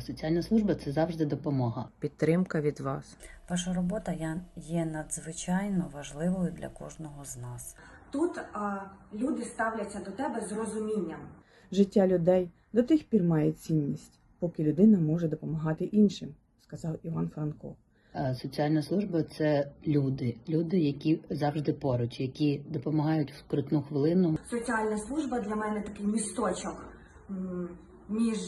Соціальна служба це завжди допомога. підтримка від вас. Ваша робота є надзвичайно важливою для кожного з нас. Тут а, люди ставляться до тебе з розумінням. Життя людей до тих пір має цінність, поки людина може допомагати іншим, сказав Іван Франко. Соціальна служба це люди, люди, які завжди поруч, які допомагають в скрутну хвилину. Соціальна служба для мене такий місточок між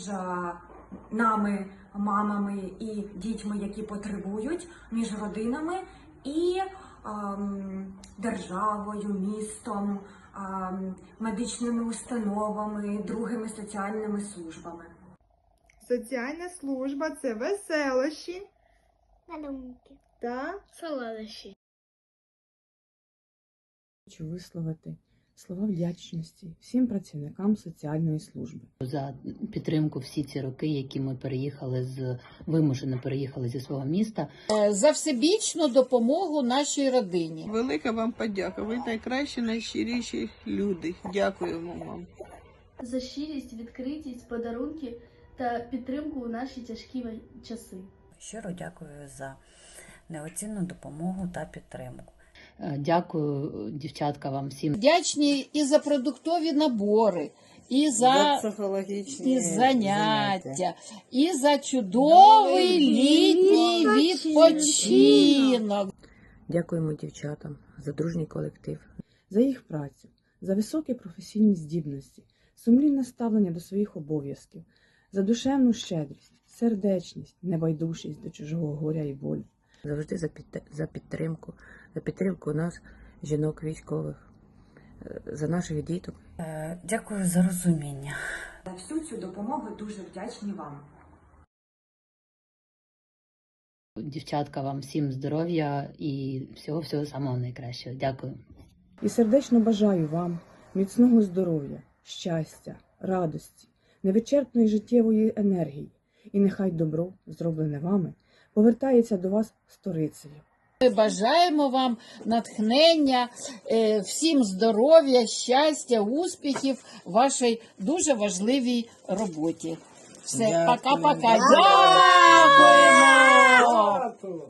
нами, мамами і дітьми, які потребують, між родинами і ам, державою, містом, ам, медичними установами, другими соціальними службами. Соціальна служба це веселощі Малюнки. та Солодощі. Хочу висловити слова вдячності всім працівникам соціальної служби. За підтримку всі ці роки, які ми переїхали з вимушено переїхали зі свого міста. за всебічну допомогу нашій родині. Велика вам подяка. Ви найкращі, найщиріші люди. Дякуємо вам. За щирість, відкритість, подарунки та підтримку у наші тяжкі часи. Щиро дякую за неоцінну допомогу та підтримку. Дякую, дівчатка, вам всім. Вдячні і за продуктові набори, і за, психологічні і заняття, і за чудовий літній відпочинок. Дякуємо дівчатам за дружній колектив. За їх працю, за високі професійні здібності, сумлінне ставлення до своїх обов'язків, за душевну щедрість, сердечність, небайдужість до чужого горя і болю. Завжди за, підт- за підтримку, за підтримку нас, жінок військових, е, за наших діток. Е, Дякую за розуміння. За всю цю допомогу дуже вдячні вам. Дівчатка, вам всім здоров'я і всього всього самого найкращого. Дякую. І сердечно бажаю вам міцного здоров'я, щастя, радості, невичерпної життєвої енергії, і нехай добро, зроблене вами, повертається до вас сторицею. Ми бажаємо вам натхнення, е, всім здоров'я, щастя, успіхів в вашій дуже важливій роботі. Все, Дякую. пока-пока. Дякуємо!